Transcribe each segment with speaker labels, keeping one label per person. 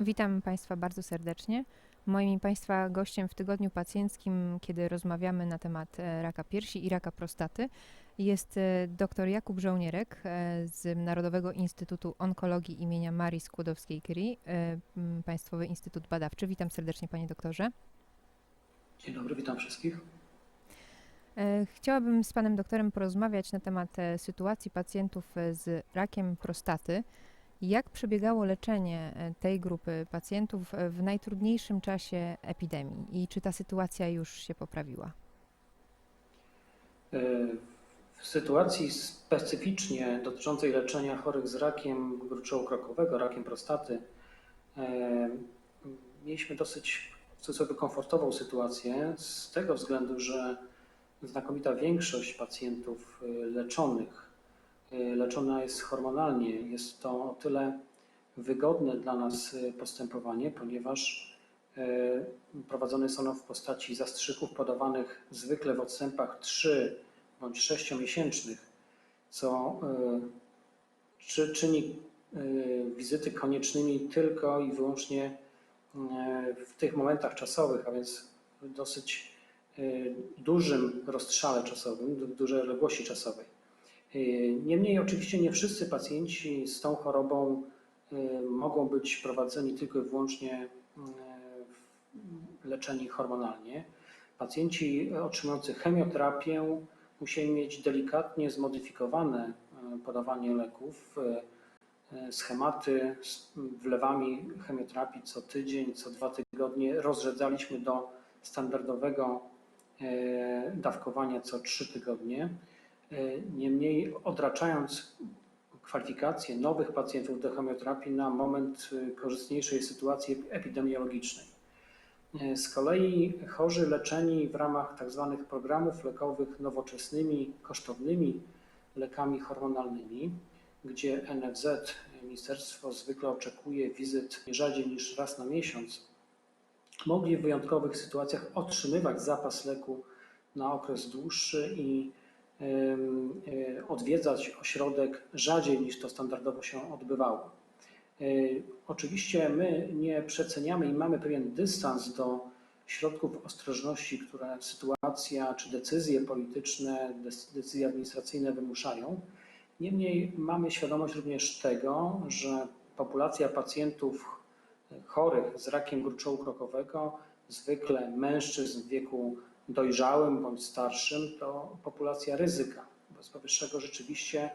Speaker 1: Witam Państwa bardzo serdecznie. Moim i Państwa gościem w tygodniu pacjenckim, kiedy rozmawiamy na temat e, raka piersi i raka prostaty, jest e, dr Jakub Żołnierek e, z Narodowego Instytutu Onkologii imienia Marii Skłodowskiej-Curie, Państwowy Instytut Badawczy. Witam serdecznie Panie doktorze.
Speaker 2: Dzień dobry, witam wszystkich.
Speaker 1: Chciałabym z panem doktorem porozmawiać na temat sytuacji pacjentów z rakiem prostaty. Jak przebiegało leczenie e, tej grupy pacjentów e, w najtrudniejszym czasie epidemii i czy ta sytuacja już się poprawiła?
Speaker 2: E, W sytuacji specyficznie dotyczącej leczenia chorych z rakiem gruczołu krokowego, rakiem prostaty, mieliśmy dosyć w komfortową sytuację z tego względu, że znakomita większość pacjentów leczonych leczona jest hormonalnie. Jest to o tyle wygodne dla nas e, postępowanie, ponieważ e, prowadzone są one w postaci zastrzyków podawanych zwykle w odstępach 3 bądź 6-miesięcznych, co e, czy, czyni wizyty koniecznymi tylko i wyłącznie w tych momentach czasowych, a więc dosyć dużym rozstrzale czasowym, dużej odległości czasowej. E, Niemniej oczywiście nie wszyscy pacjenci z tą chorobą e, mogą być prowadzeni tylko i wyłącznie e, leczeni hormonalnie. Pacjenci otrzymujący chemioterapię musieli mieć delikatnie zmodyfikowane podawanie leków, schematy z wlewami chemioterapii co tydzień, co dwa tygodnie. Rozrzedzaliśmy do standardowego dawkowania co trzy tygodnie. E, Niemniej odraczając kwalifikacje nowych pacjentów do chemioterapii na moment e, korzystniejszej sytuacji epidemiologicznej. E, Z kolei chorzy leczeni w ramach tzw. programów lekowych nowoczesnymi, kosztownymi lekami hormonalnymi, gdzie NFZ, ministerstwo zwykle oczekuje wizyt nie rzadziej niż raz na miesiąc, mogli w wyjątkowych sytuacjach otrzymywać zapas leku na okres dłuższy i odwiedzać ośrodek rzadziej niż to standardowo się odbywało. E, Oczywiście my nie przeceniamy i mamy pewien dystans do środków ostrożności, które sytuacja czy decyzje polityczne, dec- decyzje administracyjne wymuszają. Niemniej mamy świadomość również tego, że populacja pacjentów chorych z rakiem gruczołu krokowego, zwykle mężczyzn w wieku dojrzałym bądź starszym, to populacja ryzyka. Wobec powyższego rzeczywiście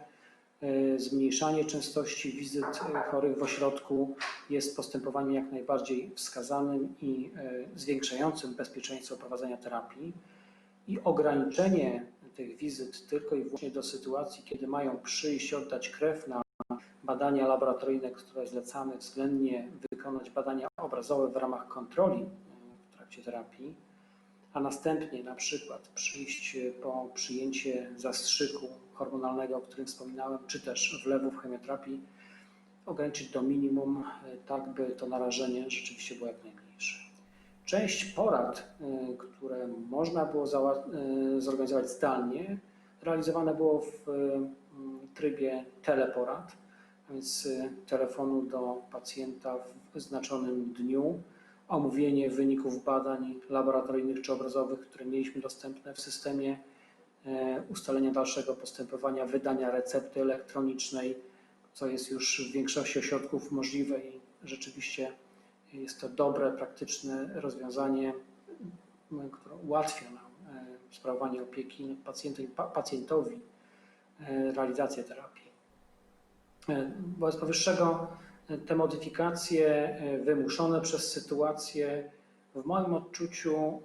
Speaker 2: e, zmniejszanie częstości wizyt e, chorych w ośrodku jest postępowaniem jak najbardziej wskazanym i e, zwiększającym bezpieczeństwo prowadzenia terapii i ograniczenie tych wizyt tylko i wyłącznie do sytuacji, kiedy mają przyjść oddać krew na badania laboratoryjne, które zlecamy względnie wykonać badania obrazowe w ramach kontroli w trakcie terapii, a następnie na przykład przyjść e, po przyjęcie zastrzyku hormonalnego, o którym wspominałem, czy też wlewów chemioterapii, ograniczyć do minimum, e, tak by to narażenie rzeczywiście było jak najmniejsze. Część porad, e, które można było zorganizować zdalnie, realizowane było w trybie teleporad, a więc telefonu do pacjenta w wyznaczonym dniu, omówienie wyników badań laboratoryjnych czy obrazowych, które mieliśmy dostępne w systemie, e, ustalenia dalszego postępowania, wydania recepty elektronicznej, co jest już w większości ośrodków możliwe i rzeczywiście jest to dobre, praktyczne rozwiązanie, m, które ułatwia nam e, sprawowanie opieki pacjentowi, e, realizację terapii. E, Wobec powyższego e, te modyfikacje e, wymuszone przez sytuację w moim odczuciu,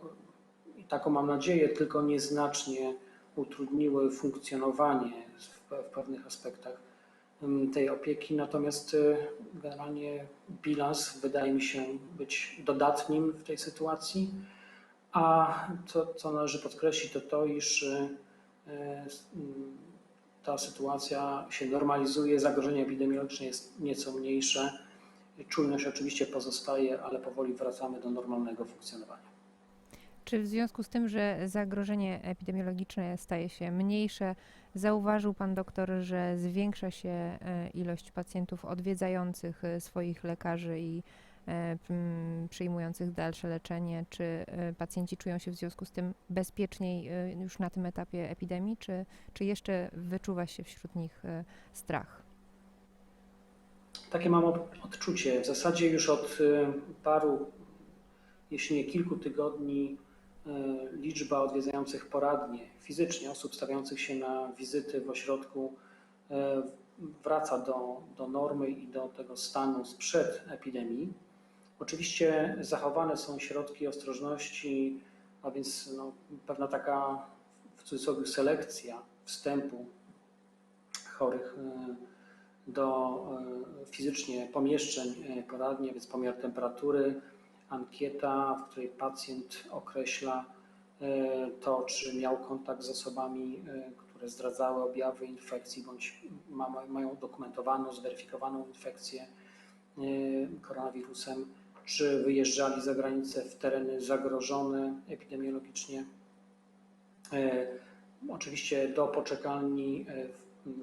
Speaker 2: i taką mam nadzieję, tylko nieznacznie utrudniły funkcjonowanie w, pewnych aspektach em, tej opieki. Natomiast e, generalnie bilans wydaje mi się być dodatnim w tej sytuacji. A co, co należy podkreślić, to to, iż e, e, s- m, ta sytuacja się normalizuje, zagrożenie epidemiologiczne jest nieco mniejsze. Czujność oczywiście pozostaje, ale powoli wracamy do normalnego funkcjonowania.
Speaker 1: Czy w związku z tym, że zagrożenie epidemiologiczne staje się mniejsze, zauważył pan doktor, że zwiększa się e, ilość pacjentów odwiedzających e, swoich lekarzy i przyjmujących dalsze leczenie? Czy e, pacjenci czują się w związku z tym bezpieczniej e, już na tym etapie epidemii, czy, czy jeszcze wyczuwa się wśród nich e, strach?
Speaker 2: Takie mam od- odczucie. W zasadzie już od paru, jeśli nie kilku tygodni, liczba odwiedzających poradnie fizycznie osób stawiających się na wizyty w ośrodku wraca do, do normy i do tego stanu sprzed epidemii. Oczywiście zachowane są środki ostrożności, a więc no, pewna taka w cudzysłowie selekcja wstępu chorych y, do e, fizycznie pomieszczeń e, poradni, więc pomiar temperatury, ankieta, w której pacjent określa e, to, czy miał kontakt z osobami, e, które zdradzały objawy infekcji bądź ma, mają dokumentowaną, zweryfikowaną infekcję e, koronawirusem, czy wyjeżdżali za granicę w tereny zagrożone epidemiologicznie. E, Oczywiście do poczekalni e,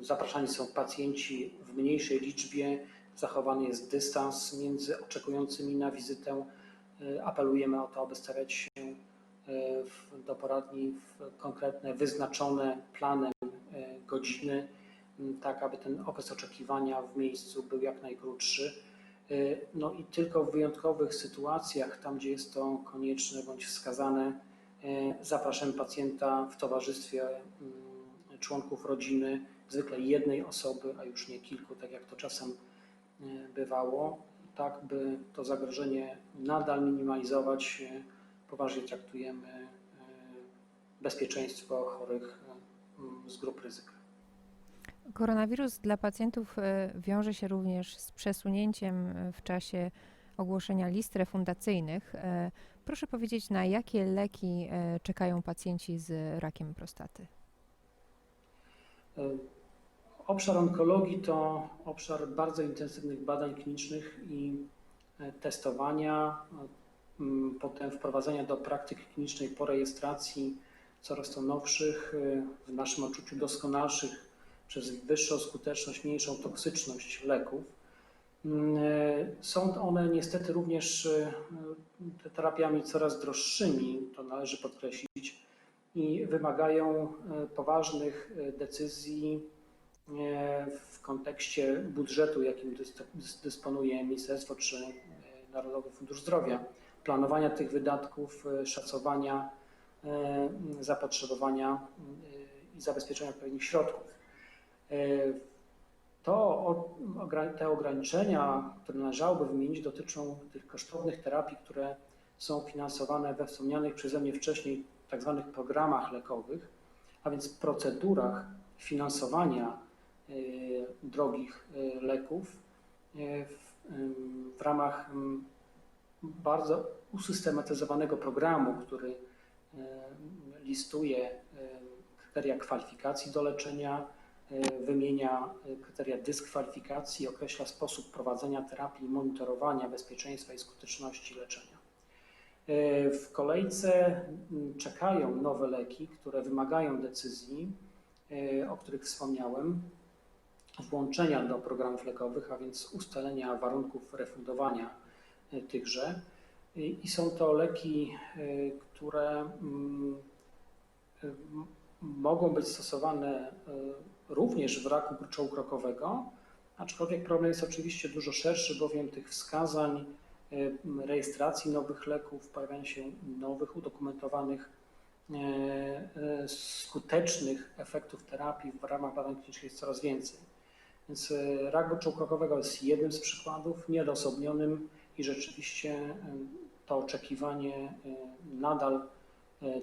Speaker 2: zapraszani są pacjenci w mniejszej liczbie, zachowany jest dystans między oczekującymi na wizytę. E, Apelujemy o to, aby stawiać się do poradni w konkretne, wyznaczone planem godziny, tak aby ten okres oczekiwania w miejscu był jak najkrótszy. E, No i tylko w wyjątkowych sytuacjach, tam gdzie jest to konieczne bądź wskazane, E, Zapraszamy pacjenta w towarzystwie mm, członków rodziny, zwykle jednej osoby, a już nie kilku, tak jak to czasem e, bywało, tak by to zagrożenie nadal minimalizować. Poważnie traktujemy bezpieczeństwo chorych e, m, z grup ryzyka.
Speaker 1: Koronawirus dla pacjentów e, wiąże się również z przesunięciem e, w czasie ogłoszenia list refundacyjnych. E, Proszę powiedzieć, na jakie leki czekają pacjenci z rakiem prostaty?
Speaker 2: Obszar onkologii to obszar bardzo intensywnych badań klinicznych i testowania, potem wprowadzenia do praktyki klinicznej po rejestracji coraz to nowszych, w naszym odczuciu doskonalszych przez wyższą skuteczność, mniejszą toksyczność leków. Mm, e, Są one niestety również e, te terapiami coraz droższymi, to należy podkreślić, i wymagają e, poważnych decyzji w kontekście budżetu, jakim dys- dys- dysponuje ministerstwo czy Narodowy Fundusz Zdrowia, planowania tych wydatków, szacowania zapotrzebowania i zabezpieczenia odpowiednich środków. E, To, te ograniczenia, które należałoby wymienić, dotyczą tych kosztownych terapii, które są finansowane we wspomnianych przeze mnie wcześniej tak zwanych programach lekowych, a więc procedurach finansowania y, drogich y, leków w, ramach bardzo usystematyzowanego programu, który listuje kryteria kwalifikacji do leczenia, wymienia y, kryteria dyskwalifikacji, określa sposób prowadzenia terapii, monitorowania bezpieczeństwa i skuteczności leczenia. E, W kolejce czekają nowe leki, które wymagają decyzji, e, o których wspomniałem, włączenia do programów lekowych, a więc ustalenia warunków refundowania e, tychże. I są to leki, e, które e, mogą być stosowane e, również w raku gruczołu-krokowego, aczkolwiek problem jest oczywiście dużo szerszy, bowiem tych wskazań, m, rejestracji nowych leków, pojawiania się nowych udokumentowanych e, e, skutecznych efektów terapii w ramach badań klinicznych jest coraz więcej. Więc rak gruczołu-krokowego jest jednym z przykładów, nieodosobnionym i rzeczywiście to oczekiwanie nadal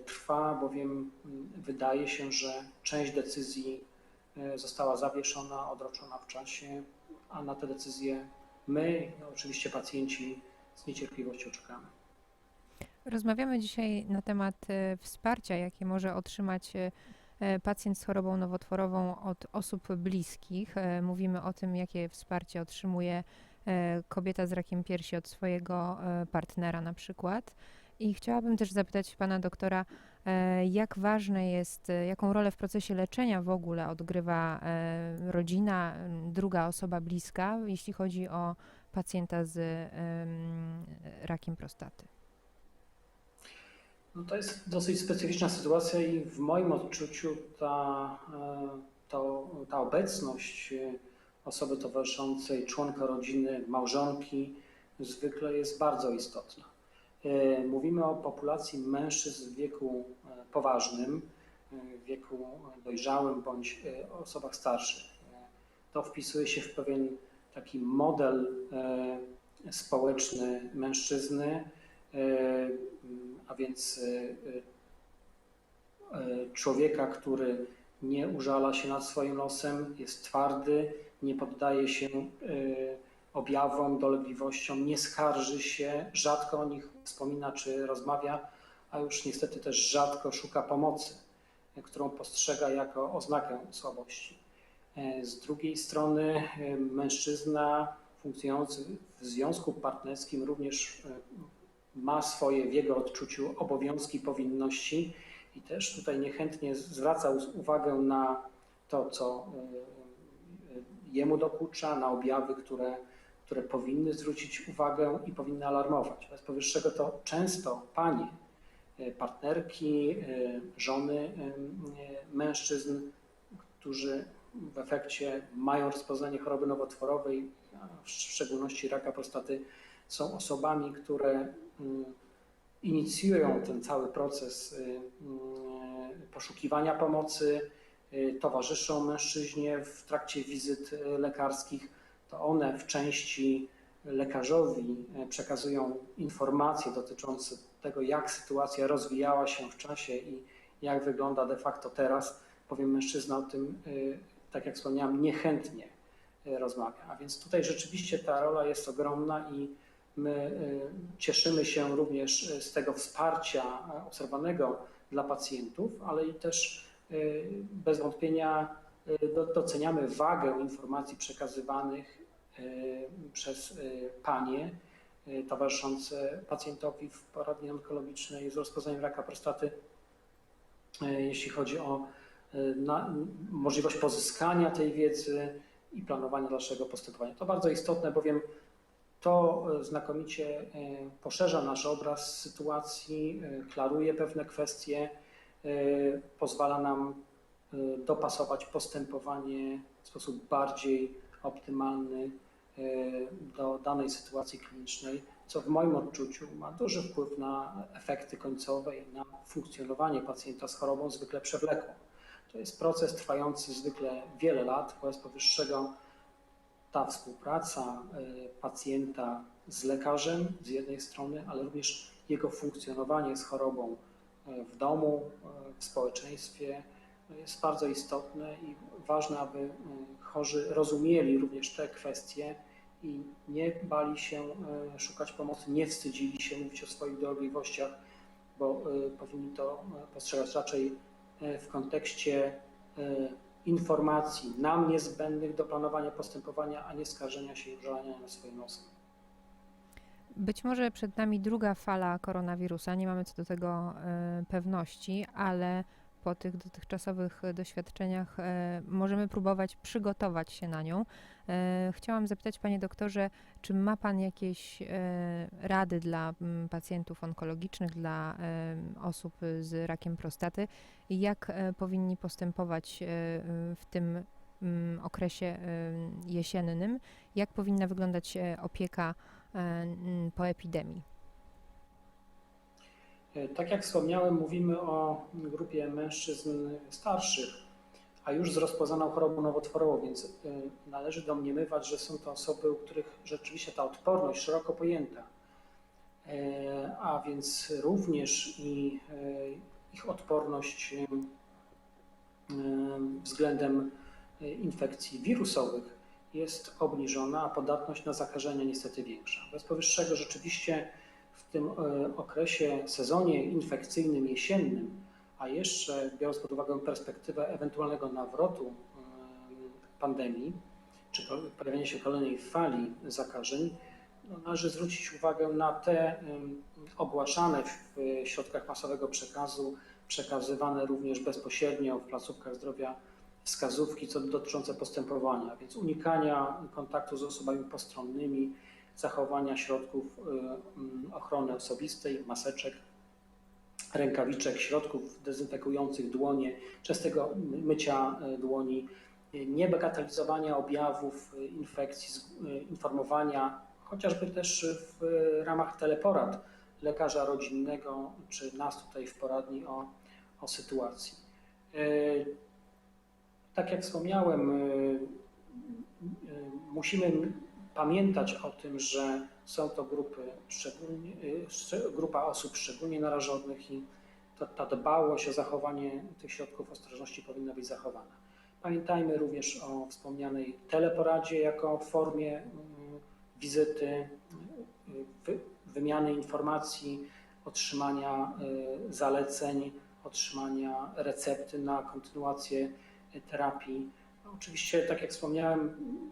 Speaker 2: trwa, bowiem wydaje się, że część decyzji została zawieszona, odroczona w czasie, a na te decyzje my, no oczywiście pacjenci z niecierpliwością czekamy.
Speaker 1: Rozmawiamy dzisiaj na temat e, wsparcia, jakie może otrzymać e, e, pacjent z chorobą nowotworową od osób bliskich. E, Mówimy o tym, jakie wsparcie otrzymuje e, kobieta z rakiem piersi od swojego e, partnera na przykład. I chciałabym też zapytać pana doktora, e, jak ważne jest, e, jaką rolę w procesie leczenia w ogóle odgrywa e, rodzina, druga osoba bliska, jeśli chodzi o pacjenta z em, rakiem prostaty?
Speaker 2: No to jest dosyć specyficzna sytuacja i w moim odczuciu ta, e, to, ta obecność e, osoby towarzyszącej, członka rodziny, małżonki zwykle jest bardzo istotna. E, Mówimy o populacji mężczyzn w wieku e, poważnym, e, w wieku dojrzałym bądź osobach starszych. To wpisuje się w pewien taki model społeczny mężczyzny, a więc człowieka, który nie użala się nad swoim losem, jest twardy, nie poddaje się objawom, dolegliwościom, nie skarży się, rzadko o nich wspomina czy rozmawia, a już niestety też rzadko szuka pomocy, którą postrzega jako oznakę słabości. E, Z drugiej strony e, mężczyzna funkcjonujący w związku partnerskim również e, ma swoje w jego odczuciu obowiązki, powinności i też tutaj niechętnie zwraca uwagę na to, co jemu dokucza, na objawy, które, które powinny zwrócić uwagę i powinny alarmować. Bez powyższego to często panie, partnerki, y, żony y, y, mężczyzn, którzy w efekcie mają rozpoznanie choroby nowotworowej, w szczególności raka prostaty, są osobami, które mm, inicjują ten cały proces mm, poszukiwania pomocy, towarzyszą mężczyźnie w trakcie wizyt lekarskich, to one w części lekarzowi y, przekazują informacje dotyczące tego, jak sytuacja rozwijała się w czasie i jak wygląda de facto teraz, bowiem mężczyzna o tym, y, tak jak wspomniałem, niechętnie y, rozmawia. A więc tutaj rzeczywiście ta rola jest ogromna i My cieszymy się również z tego wsparcia obserwowanego dla pacjentów, ale i też bez wątpienia do- doceniamy wagę informacji przekazywanych przez y, panie y, towarzyszące pacjentowi w poradni onkologicznej z rozpoznaniem raka prostaty, y, jeśli chodzi o y, na, możliwość pozyskania tej wiedzy i planowania dalszego postępowania. To bardzo istotne, bowiem to znakomicie poszerza nasz obraz sytuacji, klaruje pewne kwestie, pozwala nam dopasować postępowanie w sposób bardziej optymalny do danej sytuacji klinicznej, co w moim odczuciu ma duży wpływ na efekty końcowe i na funkcjonowanie pacjenta z chorobą zwykle przewlekłą. To jest proces trwający zwykle wiele lat, wobec powyższego ta współpraca y, pacjenta z lekarzem z jednej strony, ale również jego funkcjonowanie z chorobą y, w domu, y, w społeczeństwie y, jest bardzo istotne i ważne, aby y, chorzy rozumieli również te kwestie i nie bali się y, szukać pomocy, nie wstydzili się mówić o swoich dolegliwościach, bo y, powinni to postrzegać raczej w kontekście informacji nam niezbędnych do planowania postępowania, a nie skarżenia się i użalania na swoim nosem.
Speaker 1: Być może przed nami druga fala koronawirusa, nie mamy co do tego e, pewności, ale po tych dotychczasowych doświadczeniach e, możemy próbować przygotować się na nią. E, Chciałam zapytać, panie doktorze, czy ma pan jakieś e, rady dla mm, pacjentów onkologicznych, dla osób z rakiem prostaty jak e, powinni postępować e, w tym mm, okresie jesiennym? Jak powinna wyglądać e, opieka e, po epidemii.
Speaker 2: E, Tak jak wspomniałem, mówimy o grupie mężczyzn starszych, a już z rozpoznaną chorobą nowotworową, więc e, należy domniemywać, że są to osoby, u których rzeczywiście ta odporność szeroko pojęta, E, a więc również i ich odporność względem infekcji wirusowych jest obniżona, a podatność na zakażenia niestety większa. Bez powyższego rzeczywiście w tym e, okresie, sezonie infekcyjnym jesiennym, a jeszcze biorąc pod uwagę perspektywę ewentualnego nawrotu e, pandemii, czy pojawienia się kolejnej fali zakażeń, no, należy zwrócić uwagę na te em, ogłaszane w e, środkach masowego przekazu, przekazywane również bezpośrednio w placówkach zdrowia wskazówki co dotyczące postępowania, więc unikania kontaktu z osobami postronnymi, zachowania środków y, mm, ochrony osobistej, maseczek, rękawiczek, środków dezynfekujących dłonie, częstego mycia y, dłoni, niebagatelizowania objawów y, infekcji, informowania, chociażby też w ramach teleporad lekarza rodzinnego czy nas tutaj w poradni o, o sytuacji. Tak jak wspomniałem, musimy pamiętać o tym, że są to grupy y, grupa osób szczególnie narażonych i ta, ta dbałość o zachowanie tych środków ostrożności powinna być zachowana. Pamiętajmy również o wspomnianej teleporadzie jako formie y, wizyty, y, wy, wymiany informacji, otrzymania y, zaleceń, otrzymania recepty na kontynuację terapii. Oczywiście, tak jak wspomniałem, mm,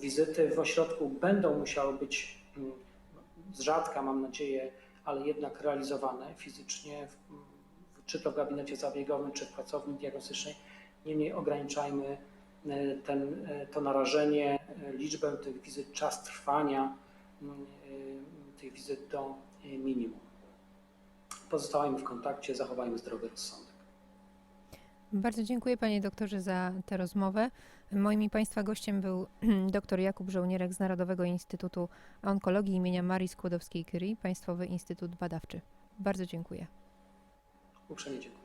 Speaker 2: wizyty w ośrodku będą musiały być mm, z rzadka, mam nadzieję, ale jednak realizowane fizycznie, czy to w gabinecie zabiegowym, czy w pracowni diagnostycznej. Niemniej ograniczajmy e, ten, e, to narażenie, e, liczbę tych wizyt, czas trwania mm, tych wizyt do minimum. Pozostawajmy w kontakcie, zachowajmy zdrowy rozsądek.
Speaker 1: Bardzo dziękuję panie doktorze za tę rozmowę. Moim i państwa gościem był dr Jakub Żołnierek z Narodowego Instytutu Onkologii imienia Marii Skłodowskiej-Curie, Państwowy Instytut Badawczy. Bardzo dziękuję.
Speaker 2: Uprzejmie dziękuję.